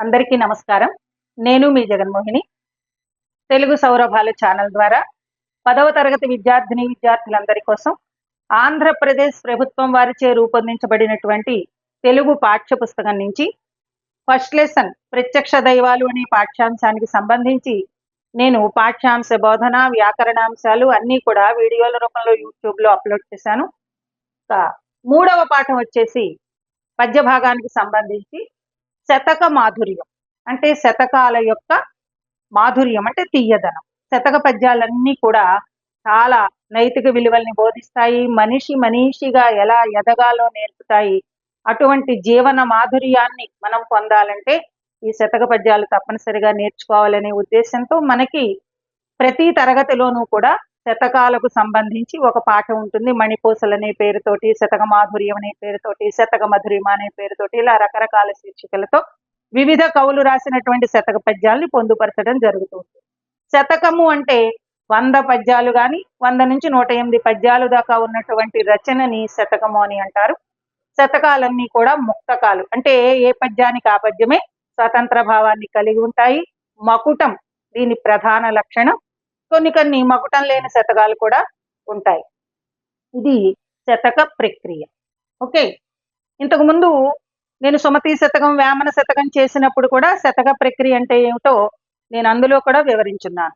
అందరికీ నమస్కారం. నేను మీ జగన్మోహిని. తెలుగు సౌరభాలు ఛానల్ ద్వారా పదవ తరగతి విద్యార్థిని విద్యార్థులందరి కోసం ఆంధ్రప్రదేశ్ ప్రభుత్వం వారిచే రూపొందించబడినటువంటి తెలుగు పాఠ్య పుస్తకం నుంచి ఫస్ట్ లెసన్ ప్రత్యక్ష దైవాలు అనే పాఠ్యాంశానికి సంబంధించి నేను పాఠ్యాంశ బోధన వ్యాకరణాంశాలు అన్నీ కూడా వీడియోల రూపంలో యూట్యూబ్లో అప్లోడ్ చేశాను. మూడవ పాఠం వచ్చేసి పద్య భాగానికి సంబంధించి శతక మాధుర్యం. అంటే శతకాల యొక్క మాధుర్యం అంటే తీయదనం. శతక పద్యాలన్నీ కూడా చాలా నైతిక విలువల్ని బోధిస్తాయి. మనిషి మనిషిగా ఎలా ఎదగాలో నేర్పుతాయి. అటువంటి జీవన మాధుర్యాన్ని మనం పొందాలంటే ఈ శతక పద్యాలు తప్పనిసరిగా నేర్చుకోవాలనే ఉద్దేశంతో మనకి ప్రతి తరగతిలోనూ కూడా శతకాలకు సంబంధించి ఒక పాఠం ఉంటుంది. మణిపూసలు అనే పేరుతోటి శతక మాధుర్యం అనే పేరుతోటి శతక మధురిమ అనే పేరుతోటి ఇలా రకరకాల శీర్షికలతో వివిధ కవులు రాసినటువంటి శతక పద్యాల్ని పొందుపరచడం జరుగుతుంది శతకము అంటే వంద పద్యాలు కానీ వంద నుంచి నూట ఎనిమిది పద్యాలు దాకా ఉన్నటువంటి రచనని శతకము అని అంటారు. శతకాలన్నీ కూడా ముక్తకాలు అంటే ఏ పద్యానికి ఆ పద్యమే స్వతంత్ర భావాన్ని కలిగి ఉంటాయి. మకుటం దీని ప్రధాన లక్షణం. కొన్ని కొన్ని మకుటం లేని శతకాలు కూడా ఉంటాయి. ఇది శతక ప్రక్రియ. ఓకే? ఇంతకు ముందు నేను సుమతి శతకం వేమన శతకం చేసినప్పుడు కూడా శతక ప్రక్రియ అంటే ఏమిటో నేను అందులో కూడా వివరించున్నాను.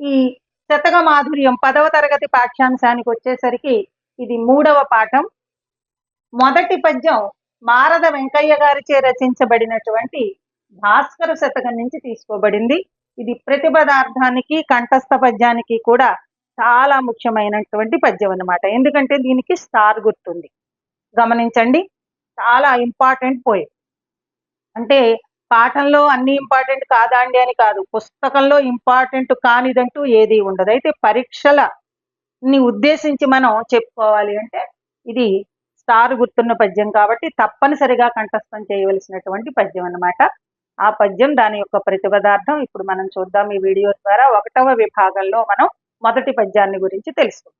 ఈ శతక మాధుర్యం పదవ తరగతి పాఠ్యాంశానికి వచ్చేసరికి ఇది మూడవ పాఠం. మొదటి పద్యం మారద వెంకయ్య గారిచే రచించబడినటువంటి భాస్కర శతకం నుంచి తీసుకోబడింది. ఇది ప్రతి పదార్థానికి కంఠస్థ పద్యానికి కూడా చాలా ముఖ్యమైనటువంటి పద్యం అన్నమాట. ఎందుకంటే దీనికి స్టార్ గుర్తుంది. గమనించండి చాలా ఇంపార్టెంట్ పోయం. అంటే పాఠంలో అన్ని ఇంపార్టెంట్ కాదా అండి అని కాదు పుస్తకంలో ఇంపార్టెంట్ కానిదంటూ ఏది ఉండదు. అయితే పరీక్షల ని ఉద్దేశించి మనం చెప్పుకోవాలి అంటే ఇది స్టార్ గుర్తున్న పద్యం కాబట్టి తప్పనిసరిగా కంఠస్థం చేయవలసినటువంటి పద్యం అన్నమాట. ఆ పద్యం దాని యొక్క ప్రతిపదార్థం ఇప్పుడు మనం చూద్దాం ఈ వీడియో ద్వారా. ఒకటవ విభాగంలో మనం మొదటి పద్యాన్ని గురించి తెలుసుకుందాం.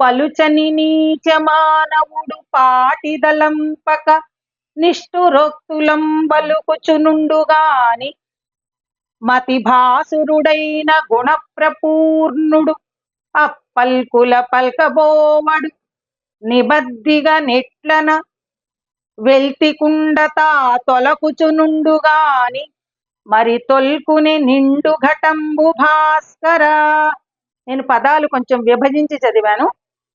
పలుచని నీచ మానవుడు పాటిదలంపక నిష్ఠురోక్తులం బలుకుచునుండుగాని మతిభాసురుడైన గుణప్రపూర్ణుడు అప్పల్కుల పల్కబోవడు నిబద్దిగా నెట్లన వెల్తికుండత తొలకుచునుండుగాని మరి తొల్కుని నిండు ఘటంబు భాస్కర. నేను పదాలు కొంచెం విభజించి చదివాను.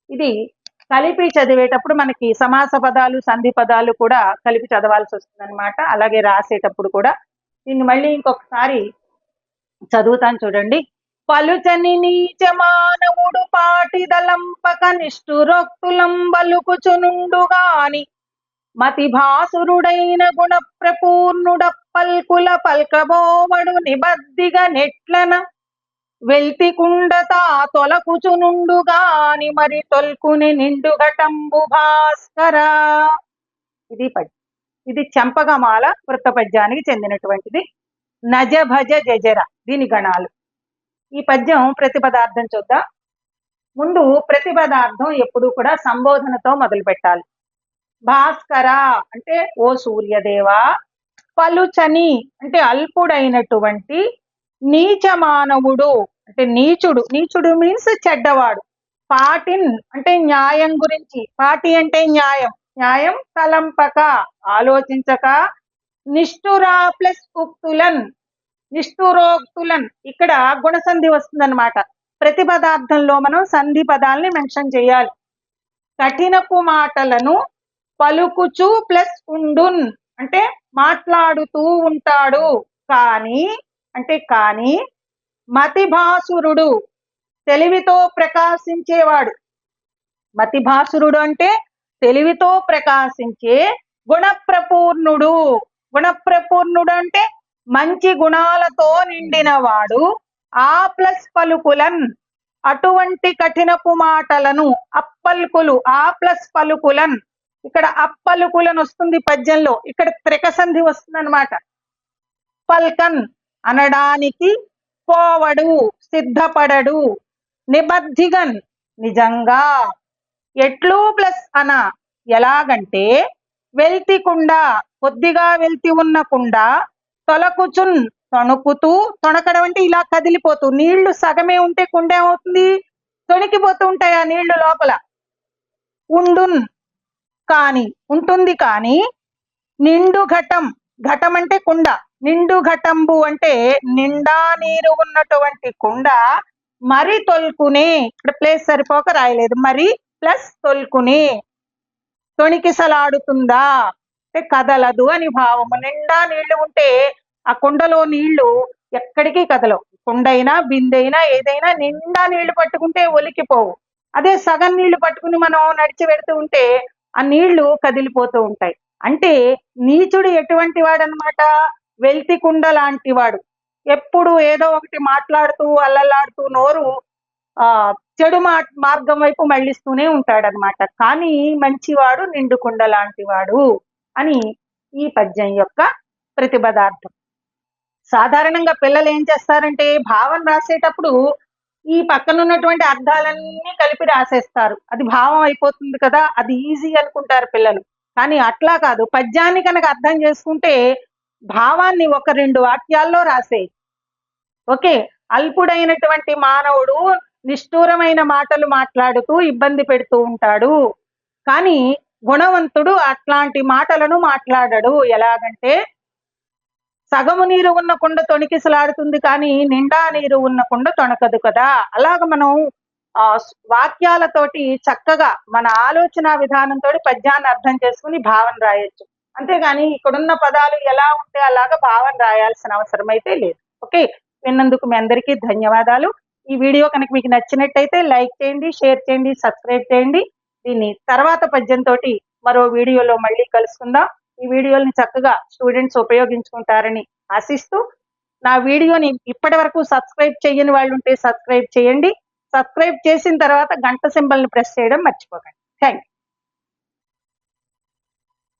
ఇది కలిపి చదివేటప్పుడు మనకి సమాస పదాలు సంధి పదాలు కూడా కలిపి చదవాల్సి వస్తుందన్నమాట. అలాగే రాసేటప్పుడు కూడా. దీన్ని మళ్ళీ ఇంకొకసారి చదువుతాను చూడండి. పలుచని నీచ మానవుడు పాటిదలంపక నిష్ఠురోక్తులం బలుకుచునుండుగాని మతి భాసురుడైన గుణ ప్రపూర్ణుడ పల్కుల పల్కబోవడు నిబద్దిగా నెట్లన వెల్తి కుండతా తొలకుచునుండుగాని మరి తొల్కుని నిండు ఘటంబు భాస్కర. ఇది పద్యం. ఇది చెంపగమాల వృత్త పద్యానికి చెందినటువంటిది. నజ భజ జజర దీని గణాలు. ఈ పద్యం ప్రతిపదార్థం చూద్దాం. ముందు ప్రతిపదార్థం ఎప్పుడు కూడా సంబోధనతో మొదలు పెట్టాలి భాస్కర అంటే ఓ సూర్యదేవా పలుచని అంటే అల్పుడైనటువంటి నీచ మానవుడు అంటే నీచుడు. నీచుడు మీన్స్ చెడ్డవాడు. పాటిన్ అంటే న్యాయం గురించి. పాటి అంటే న్యాయం. న్యాయం తలంపక ఆలోచించక నిష్ఠురా ప్లస్ ఉక్తులన్ నిష్ఠురోక్తులన్. ఇక్కడ గుణసంధి వస్తుందన్నమాట. ప్రతి పదార్థంలో మనం సంధి పదాలని మెన్షన్ చేయాలి. కఠినపు మాటలను పలుకుచు ప్లస్ ఉండున్. అంటే మాట్లాడుతూ ఉంటాడు. కానీ అంటే కానీ మతిభాసురుడు తెలివితో ప్రకాశించేవాడు. మతిభాసురుడు అంటే తెలివితో ప్రకాశించే గుణప్రపూర్ణుడు. గుణప్రపూర్ణుడు అంటే మంచి గుణాలతో నిండినవాడు. ఆ ప్లస్ పలుకులన్ అటువంటి కఠినపు మాటలను అప్పల్కులు ఆ ప్లస్ పలుకులన్ ఇక్కడ అప్పలుకులను వస్తుంది పద్యంలో. ఇక్కడ త్రికసంధి వస్తుంది అనమాట పల్కన్ అనడానికి పోవడు సిద్ధపడడు నిబద్ధిగన్ నిజంగా. ఎట్లు ప్లస్ అన ఎలాగంటే వెల్తి కుండ కొద్దిగా వెల్తి ఉన్న కుండా తొలకుచున్ తొణుకుతూ తొణకడం అంటే ఇలా కదిలిపోతూ నీళ్ళు సగమే ఉంటే కుండ ఏమవుతుంది? తొణికిపోతూ ఉంటాయి ఆ నీళ్ళు లోపల. ఉండున్ కానీ ఉంటుంది కానీ నిండు ఘటం. ఘటం అంటే కుండ. నిండు ఘటంబు అంటే నిండా నీరు ఉన్నటువంటి కుండ. మరి తొల్కునే. ఇక్కడ ప్లేస్ సరిపోక రాయలేదు. మరి ప్లస్ తొల్కునే. తొణికిసలాడుతుందా అంటే కదలదు అని భావము. నిండా నీళ్ళు ఉంటే ఆ కుండలో నీళ్ళు ఎక్కడికి కదలవు. కుండైనా బిందైనా ఏదైనా నిండా నీళ్ళు పట్టుకుంటే ఒలికిపోవు. అదే సగం నీళ్ళు పట్టుకుని మనం నడిచి పెడుతూ ఉంటే ఆ నీళ్ళు కదిలిపోతూ ఉంటాయి. అంటే నీచుడు ఎటువంటి వాడనమాట వెల్తి కుండ లాంటి వాడు. ఎప్పుడు ఏదో ఒకటి మాట్లాడుతూ అల్లలాడుతూ నోరు ఆ చెడు మా మార్గం వైపు మళ్ళిస్తూనే ఉంటాడనమాట కానీ మంచివాడు నిండుకుండ లాంటి వాడు అని ఈ పద్యం యొక్క ప్రతిపదార్థం. సాధారణంగా పిల్లలు ఏం చేస్తారంటే భావం రాసేటప్పుడు ఈ పక్కన ఉన్నటువంటి అర్థాలన్నీ కలిపి రాసేస్తారు. అది భావం అయిపోతుంది కదా అది ఈజీ అనుకుంటారు పిల్లలు. కానీ అట్లా కాదు. పద్యాన్ని కనుక అర్థం చేసుకుంటే భావాన్ని ఒక రెండు వాక్యాల్లో రాసే ఓకే? అల్పుడైనటువంటి మానవుడు నిష్ఠూరమైన మాటలు మాట్లాడుతూ ఇబ్బంది పెడుతూ ఉంటాడు. కానీ గుణవంతుడు అట్లాంటి మాటలను మాట్లాడడు. ఎలాగంటే సగము నీరు ఉన్న కుండ తొణికిసలాడుతుంది కానీ నిండా నీరు ఉన్న కుండ తొణకదు కదా. అలాగ మనం ఆ వాక్యాలతోటి చక్కగా మన ఆలోచన విధానంతో పద్యాన్ని అర్థం చేసుకుని భావన రాయొచ్చు. అంతేగాని ఇక్కడున్న పదాలు ఎలా ఉంటే అలాగా భావన రాయాల్సిన అవసరం అయితే లేదు. ఓకే? విన్నందుకు మీ అందరికీ ధన్యవాదాలు. ఈ వీడియో కనుక మీకు నచ్చినట్టయితే లైక్ చేయండి షేర్ చేయండి సబ్స్క్రైబ్ చేయండి. దీన్ని తర్వాత పద్యంతో మరో వీడియోలో మళ్ళీ కలుసుకుందాం. ఈ వీడియోని చక్కగా స్టూడెంట్స్ ఉపయోగించుకుంటారని ఆశిస్తూ నా వీడియోని ఇప్పటి వరకు సబ్స్క్రైబ్ చేయని వాళ్ళు ఉంటే సబ్స్క్రైబ్ చేయండి. సబ్స్క్రైబ్ చేసిన తర్వాత గంట సింబల్ని ప్రెస్ చేయడం మర్చిపోకండి. థ్యాంక్